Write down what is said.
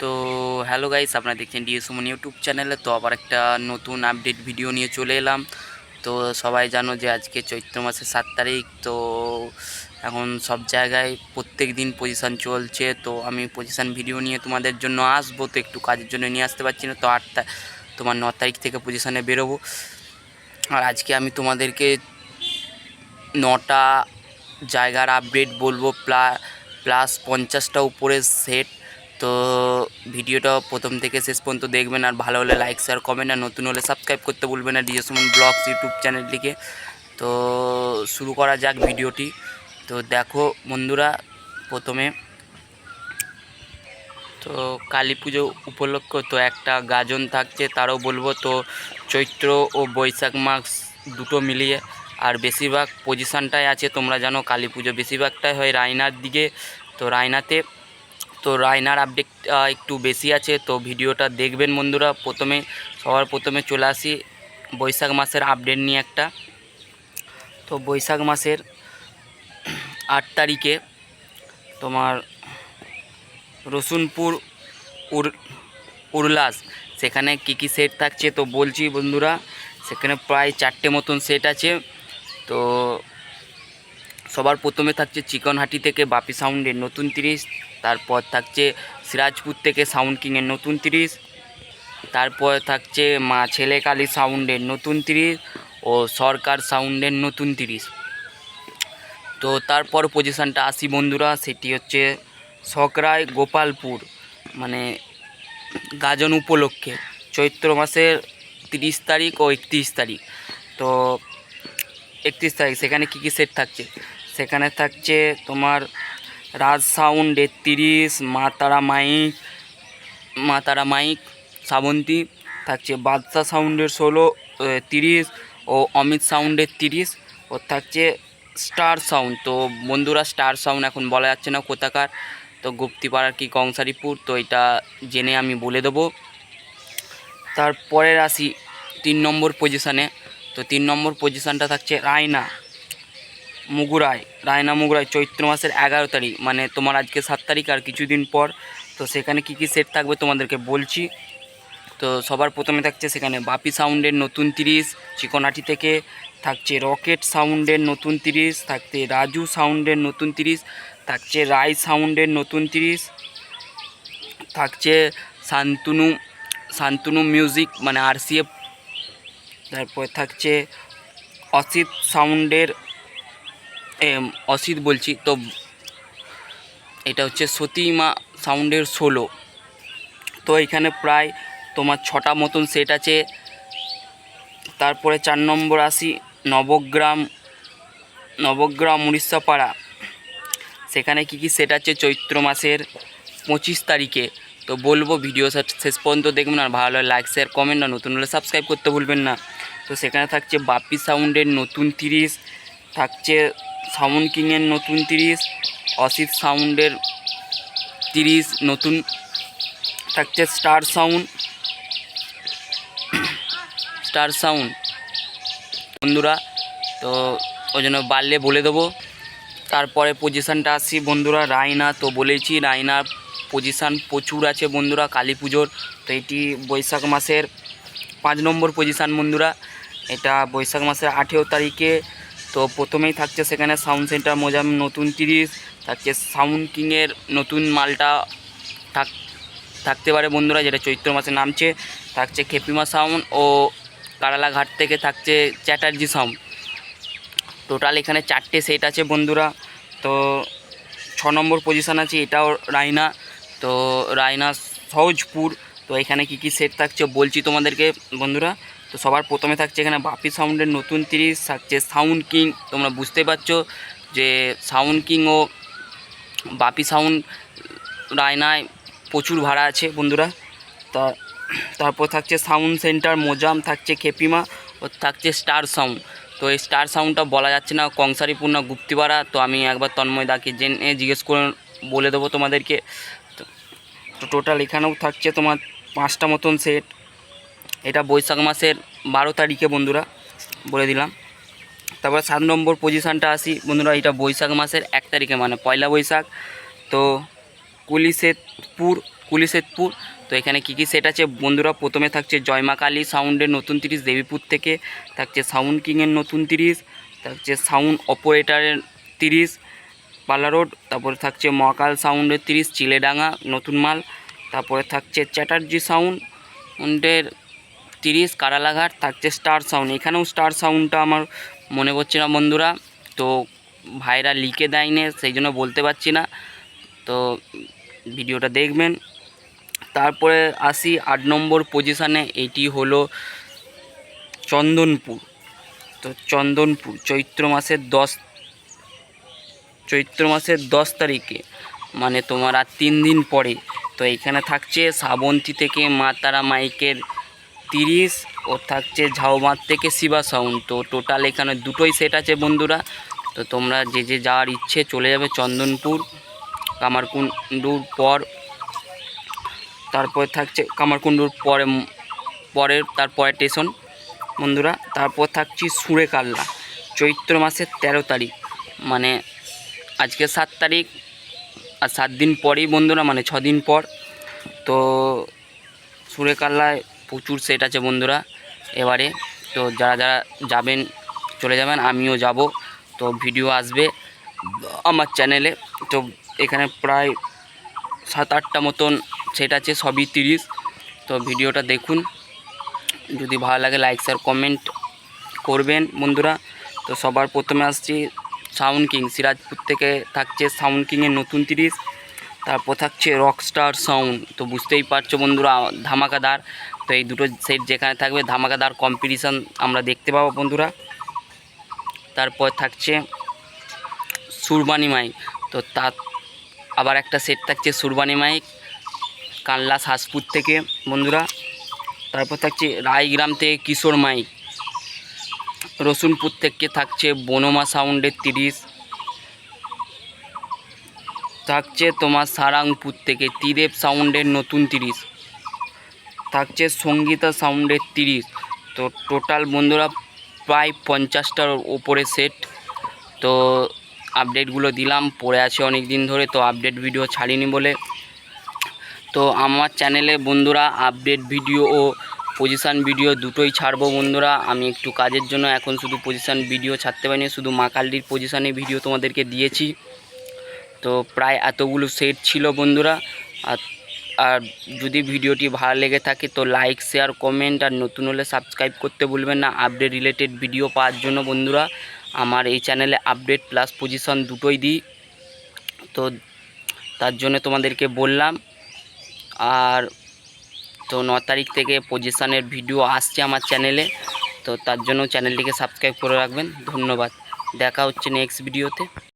তো hello guys, আপনারা দেখছেন ডিএস সুমন ইউটিউব চ্যানেলে। তো আবার একটা নতুন আপডেট ভিডিও নিয়ে চলে এলাম। তো সবাই জানো যে আজকে চৈত্র মাসের সাত তারিখ, তো এখন সব জায়গায় প্রত্যেক দিন পজিশান চলছে। তো আমি পজিশান ভিডিও নিয়ে তোমাদের জন্য আসব, তো একটু কাজের জন্য নিয়ে আসতে পারছি না। তো আটটা তোমার ন তারিখ থেকে পজিশানে বেরোবো। আর আজকে আমি তোমাদেরকে নটা জায়গার আপডেট বলব। প্লা প্লাস পঞ্চাশটা উপরে সেট তো ভিডিওটা প্রথম থেকে শেষ পর্যন্ত দেখবেন আর ভালো হলে লাইক শেয়ার কমেন্ট আর নতুন হলে সাবস্ক্রাইব করতে ভুলবেন না ডিএস সুমন ব্লগস ইউটিউব চ্যানেলটিকে তো শুরু করা যাক ভিডিওটি। তো দেখো বন্ধুরা, প্রথমে তো কালী পুজো উপলক্ষ তো একটা গাজন থাকছে, তারও বলব তো চৈত্র ও বৈশাখ মাস দুটো মিলিয়ে। আর বেশিরভাগ পজিশানটাই আছে, তোমরা জানো কালী পুজো। বেশিরভাগটাই হয় রায়নার দিকে। তো রায়নাতে তো রায়নার আপডেট একটু বেশি আছে, তো ভিডিওটা দেখবেন বন্ধুরা। প্রথমে, সবার প্রথমে চলে আসি বৈশাখ মাসের আপডেট নিয়ে একটা। তো বৈশাখ মাসের আট তারিখে তোমার রসুনপুর উর, উরলাস, সেখানে কী কী সেট থাকছে তো বলছি বন্ধুরা। সেখানে প্রায় চারটে মতন সেট আছে। তো সবার প্রথমে থাকছে চিকনহাটি থেকে বাপি সাউন্ডের নতুন তিরিশ। তারপর থাকছে সিরাজপুর থেকে সাউন্ড কিংয়ের নতুন তিরিশ, তারপর থাকছে মা ছেলে কালী সাউন্ডের নতুন তিরিশ ও সরকার সাউন্ডের নতুন তিরিশ। তো তারপর পজিশানটা আসি বন্ধুরা, সেটি হচ্ছে সকরায় গোপালপুর মানে গাজন উপলক্ষে। চৈত্র মাসের তিরিশ তারিখ ও একত্রিশ তারিখ। তো একত্রিশ তারিখ, সেখানে কী কী সেট থাকছে? সেখানে থাকছে তোমার রাজ সাউন্ডের তিরিশ মা তারা মাইক মা তারা মাইক শ্রাবন্তী থাকছে। বাদশা সাউন্ডের ষোলো তিরিশ ও অমিত সাউন্ডের তিরিশ ও থাকছে স্টার সাউন্ড। তো বন্ধুরা, স্টার সাউন্ড এখন বলা যাচ্ছে না কোথাকার। তো গুপ্তিপাড়ার কি কংসারিপুর? তো এটা জেনে আমি বলে দেবো। তারপরে আসি তিন নম্বর পজিশানে তো তিন নম্বর পজিশানটা থাকছে রায়না। মুগুরায়, রায়না মুগুরায় চৈত্র মাসের এগারো তারিখ মানে তোমার আজকে সাত তারিখ আর কিছুদিন পর। তো সেখানে কি কি সেট থাকবে তোমাদেরকে বলছি। তো সবার প্রথমে থাকছে সেখানে বাপি সাউন্ডের নতুন তিরিশ, চিকনাটি থেকে থাকছে রকেট সাউন্ডের নতুন তিরিশ, থাকছে রাজু সাউন্ডের নতুন তিরিশ, থাকছে রাই সাউন্ডের নতুন তিরিশ, থাকছে শান্তনু শান্তনু মিউজিক মানে আরসিএফ তারপর থাকছে অসিত সাউন্ডের অসিত বলছি, তো এটা হচ্ছে সতীমা সাউন্ডের ষোলো তো এখানে প্রায় তোমার ছটা মতন সেট আছে। তারপরে চার নম্বর আসি, নবগ্রাম নবগ্রাম উড়িষ্যাপাড়া। সেখানে কি কি সেট আছে চৈত্র মাসের পঁচিশ তারিখে। তো বলব ভিডিও শেষ- পর্যন্ত দেখবেন আর ভালো লাইক শেয়ার কমেন্ট আর নতুন হলে সাবস্ক্রাইব করতে ভুলবেন না। তো সেখানে থাকছে বাপি সাউন্ডের নতুন তিরিশ থাকছে সাউন্ড কিংয়ের নতুন তিরিশ, অসিত সাউন্ডের তিরিশ, নতুন থাকছে স্টার সাউন্ড। Star sound. বন্ধুরা, তো ওই জন্য বাড়লে বলে দেবো। তারপরে পজিশানটা আসি বন্ধুরা রায়না তো বলেছি রায়নার পজিশান প্রচুর আছে বন্ধুরা, কালী পুজোর। তো এটি বৈশাখ মাসের পাঁচ নম্বর পজিশান বন্ধুরা। এটা বৈশাখ মাসের আঠেরো তারিখে তো প্রথমেই থাকছে সেখানে সাউন্ড সেন্টার মোজাম নতুন তিরিশ, থাকছে সাউন্ড কিংয়ের নতুন মালটা থাক, থাকতে পারে বন্ধুরা, যেটা চৈত্র মাসে নামছে। থাকছে খেপিমা সাউন্ড ও কারালাঘাট থেকে থাকছে চ্যাটার্জি সাউন্ড টোটাল এখানে চারটে সেট আছে বন্ধুরা। তো ছ নম্বর পজিশান আছে, এটাও রায়না। তো রায়না সহজপুর। তো এখানে কি কি সেট থাকছে বলছি তোমাদেরকে বন্ধুরা। তো সবার প্রথমে থাকছে এখানে বাপি সাউন্ডের নতুন তিরিশ, থাকছে সাউন্ড কিং। তোমরা বুঝতে পারছ যে সাউন্ড কিং ও বাপি সাউন্ড রায়নায় প্রচুর ভাড়া আছে বন্ধুরা। তা তারপর থাকছে সাউন্ড সেন্টার, মোজাম, থাকছে খেপিমা ও থাকছে স্টার সাউন্ড। তো এই স্টার সাউন্ডটা বলা যাচ্ছে না কংসারিপুর না গুপ্তিপাড়া তো আমি একবার তন্ময় দাকে জেনে জিজ্ঞেস করে বলে দেবো তোমাদেরকে। তো টোটাল এখানেও থাকছে তোমার পাঁচটা মতন সেট। এটা বৈশাখ মাসের বারো তারিখে বন্ধুরা, বলে দিলাম। তারপর সাত নম্বর পজিশানটা আসি। বন্ধুরা, এটা বৈশাখ মাসের এক তারিখে মানে পয়লা বৈশাখ। তো কুলিশেতপুর কুলিশেতপুর, তো এখানে কী কী সেট আছে? বন্ধুরা, প্রথমে থাকছে জয়মা কালী সাউন্ডের নতুন তিরিশ, দেবীপুর থেকে। থাকছে সাউন্ড কিংয়ের নতুন তিরিশ, থাকছে সাউন্ড অপারেটারের তিরিশ পালা রোড তারপরে থাকছে মহাকাল সাউন্ডের তিরিশ, চিলেডাঙ্গা, নতুন মাল। তারপরে থাকছে চ্যাটার্জি সাউন্ডের তিরিশ কারালাঘাট, থাকছে স্টার সাউন্ড এখানেও স্টার সাউন্ডটা আমার মনে পড়ছে না বন্ধুরা। তো ভাইরা লিখে দেয়নি, সেই জন্য বলতে পারছি না। তো ভিডিওটা দেখবেন। তারপরে আসি আট নম্বর পজিশানে এটি হলো চন্দনপুর। তো চন্দনপুর, চৈত্র মাসের দশ, চৈত্র মাসের দশ তারিখে মানে তোমার আর তিন দিন পরে। তো এখানে থাকছে শ্রাবন্তী থেকে মা তারা মাইকের তিরিশ, ও থাকছে ঝাউমার থেকে শিবা সাউন্ড তো টোটাল এখানে দুটোই সেট আছে বন্ধুরা। তো তোমরা যে যে যাওয়ার ইচ্ছে চলে যাবে চন্দনপুর, কামারকুণ্ডুর পর। তারপরে থাকছে কামারকুণ্ডুর পরে, পরের তারপরে স্টেশন বন্ধুরা, তারপর থাকছি সুরে কাল্লা চৈত্র মাসের তেরো তারিখ। মানে আজকে সাত তারিখ, আর সাত দিন পরেই বন্ধুরা মানে ছ দিন পর। তো সুরে কাল্লায় প্রচুর সেট আছে বন্ধুরা। এবারে তো যারা যারা যাবেন, চলে যাবেন, আমিও যাব। তো ভিডিও আসবে আমার চ্যানেলে তো এখানে প্রায় সাত, আটটা মতন সেট আছে, সবই তিরিশ। তো ভিডিওটা দেখুন। যদি ভালো লাগে লাইক শেয়ার কমেন্ট করবেন বন্ধুরা। তো সবার প্রথমে আসছি সাউন্ড কিং সিরাজপুর থেকে থাকছে সাউন্ড কিংয়ের নতুন তিরিশ। তারপর থাকছে রকস্টার সাউন্ড তো বুঝতেই পারছ বন্ধুরা, ধামাকাদার। তো এই দুটো সেট যেখানে থাকবে ধামাকাদার কম্পিটিশান আমরা দেখতে পাবো বন্ধুরা। তারপর থাকছে সুরবানি মাইক। তো তার আবার একটা সেট থাকছে সুরবানি মাইক কানলা শাসপুর থেকে বন্ধুরা। তারপর থাকছে রায়গ্রাম থেকে কিশোর মাইক। রসুনপুর থেকে থাকছে বনমা সাউন্ডের তিরিশ। থাকছে তোমার সারাংপুর থেকে তিরেপ সাউন্ডের নতুন তিরিশ। থাকছে সঙ্গীতা সাউন্ডের তিরিশ। তো টোটাল বন্ধুরা প্রায় পঞ্চাশটার ওপরে সেট তো আপডেটগুলো দিলাম, পড়ে আছে অনেক দিন ধরে, তো আপডেট ভিডিও ছাড়িনি বলে। তো আমার চ্যানেলে বন্ধুরা আপডেট ভিডিও ও পজিশান ভিডিও দুটোই ছাড়বো বন্ধুরা। আমি একটু কাজের জন্য এখন শুধু পজিশান ভিডিও ছাড়তে পারিনি, শুধু মা কালডির পজিশানে ভিডিও তোমাদেরকে দিয়েছি। তো প্রায় এতগুলো সেট ছিল বন্ধুরা, আর আর যদি ভিডিওটি ভালো লেগে থাকে তো লাইক শেয়ার কমেন্ট আর নতুন হলে সাবস্ক্রাইব করতে ভুলবেন না। আপডেট রিলেটেড ভিডিও পাওয়ার জন্য বন্ধুরা, আমার এই চ্যানেলে আপডেট প্লাস পজিশন দুটোই দিই। তো তার জন্য তোমাদেরকে বললাম, আর তো ন তারিখ থেকে পজিশনের ভিডিও আসছে আমার চ্যানেলে তো তার জন্য চ্যানেলটিকে সাবস্ক্রাইব করে রাখবেন। ধন্যবাদ। দেখা হচ্ছে নেক্সট ভিডিওতে